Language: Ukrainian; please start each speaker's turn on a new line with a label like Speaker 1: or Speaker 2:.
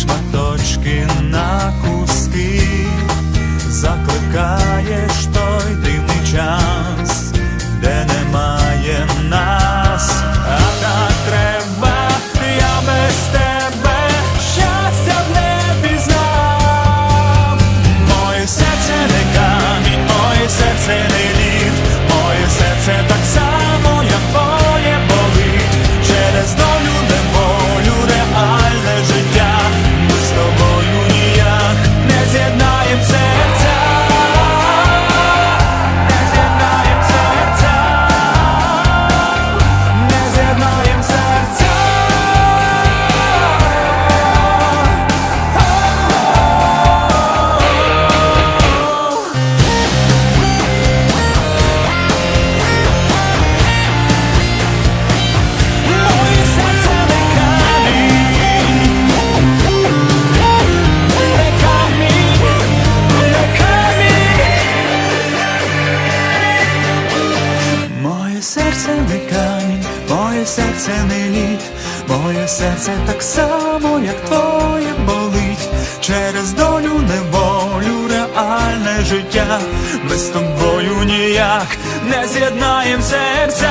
Speaker 1: шматочки на куски, закликаєш той дивний час, де немає нас, а так треба, я без тебе щастя в небі знав моє серце не камінь, моє серце не лід, моє серце так само. серце не літ, моє серце так само, як твоє болить, через долю, неволю, реальне життя, ми з тобою ніяк не з'єднаєм серця.